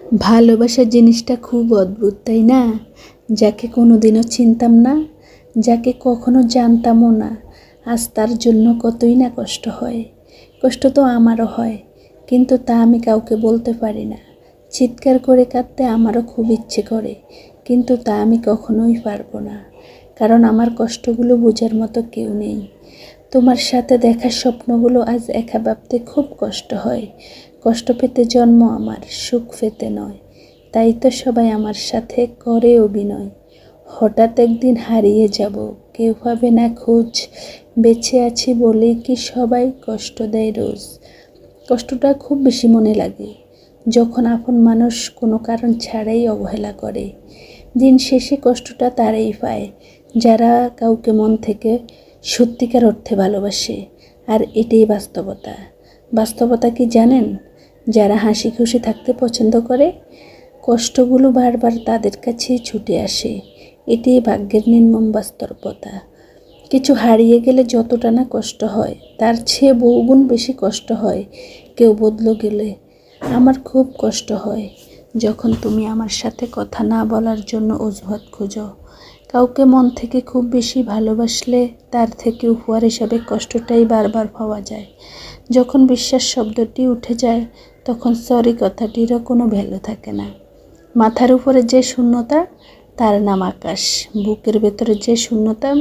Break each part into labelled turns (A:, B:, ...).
A: ভালোবাসা জিনিসটা খুব অদ্ভুত, তাই না? যাকে কোনোদিনও চিনতাম না, যাকে কখনো জানতামও না। আজ তার জন্য কতই না কষ্ট হয়। কষ্ট তো আমারও হয়, কিন্তু তা আমি কাউকে বলতে পারি না। চিৎকার করে কাঁদতে আমারও খুব ইচ্ছে করে, কিন্তু তা আমি কখনোই পারব না। কারণ আমার কষ্টগুলো বোঝার মতো কেউ নেই। তোমার সাথে দেখা স্বপ্নগুলো আজ একা ভাবতে খুব কষ্ট হয়। কষ্ট পেতে জন্ম আমার, সুখ পেতে নয়। তাই তো সবাই আমার সাথে করে অভিনয়। হঠাৎ একদিন হারিয়ে যাব, কেউ পাবে না খোঁজ। বেঁচে আছি বলেই কি সবাই কষ্ট দেয় রোজ? কষ্টটা খুব বেশি মনে লাগে। যখন আপন মানুষ কোনো কারণ ছাড়াই অবহেলা করে, দিন শেষে কষ্টটা তারাই পায়। যারা কাউকে মন থেকে সত্যিকার অর্থে ভালোবাসে, আর এটাই বাস্তবতা। বাস্তবতা কি জানেন? যারা হাসি খুশি থাকতে পছন্দ করে, কষ্টগুলো বারবার তাদের কাছেই ছুটে আসে। এটাই ভাগ্যের নির্মম বাস্তবতা। কিছু হারিয়ে গেলে যতটা না কষ্ট হয়, তার চেয়ে বহুগুণ বেশি কষ্ট হয় কেউ বদলে গেলে। আমার খুব কষ্ট হয়, যখন তুমি আমার সাথে কথা না বলার জন্য অজুহাত খোঁজো। কাউকে মন থেকে খুব বেশি ভালোবাসলে তার থেকে উপহার হিসাবে কষ্টটাই বারবার পাওয়া যায়। যখন বিশ্বাস শব্দটি উঠে যায়, তখন সরি কথাটিরও কোনো ভ্যালু থাকে না। মাথার উপরে যে শূন্যতা, তার নাম আকাশ। বুকের ভেতরে যে শূন্যতা,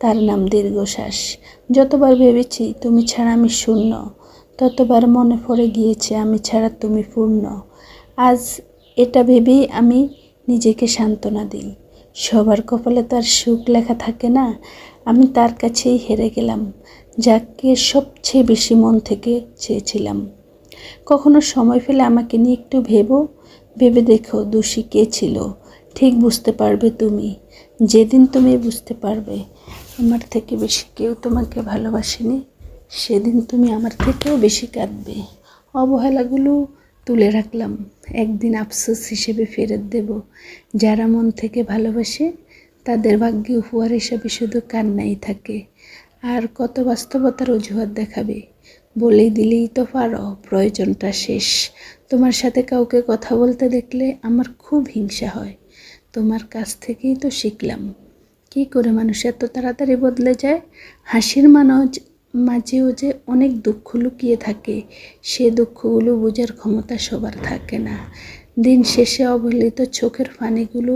A: তার নাম দীর্ঘশ্বাস। যতবার ভেবেছি তুমি ছাড়া আমি শূন্য, ততবার মনে পড়ে গিয়েছে আমি ছাড়া তুমি পূর্ণ। আজ এটা ভেবেই আমি নিজেকে সান্ত্বনা দিই। সবার কপালে তার সুখ লেখা থাকে না। আমি তার কাছেই হেরে গেলাম, যাকে সবচেয়ে বেশি মন থেকে চেয়েছিলাম। কখনো সময় পেলে আমাকে নিয়ে একটু ভেবো, ভেবে দেখো দোষী কে ছিল। ঠিক বুঝতে পারবে তুমি, যেদিন তুমি বুঝতে পারবে। আমার থেকে বেশি কেউ তোমাকে ভালোবাসেনি, সেদিন তুমি আমার থেকেও বেশি কাঁদবে। অবহেলাগুলো তুলে রাখলাম। একদিন আফসোস হিসেবে ফেরত দেব। যারা মন থেকে ভালোবাসে, তাদের ভাগ্যে উপহার হিসেবে শুধু কান্নাই থাকে। আর কত বাস্তবতার অজুহাত দেখাবে। বলেই দিলেই তো পারো প্রয়োজনটা শেষ। তোমার সাথে কাউকে কথা বলতে দেখলে আমার খুব হিংসা হয়। তোমার কাছ থেকেই তো শিখলাম। কী করে মানুষ এত তাড়াতাড়ি বদলে যায়? হাসির মানুষ মাঝেও যে অনেক দুঃখ লুকিয়ে থাকে। সে দুঃখগুলো বোঝার ক্ষমতা সবার থাকে না। দিন শেষে অবহেলিত চোখের পানিগুলো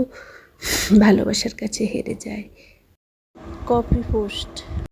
A: ভালোবাসার কাছে হেরে যায়। Copy post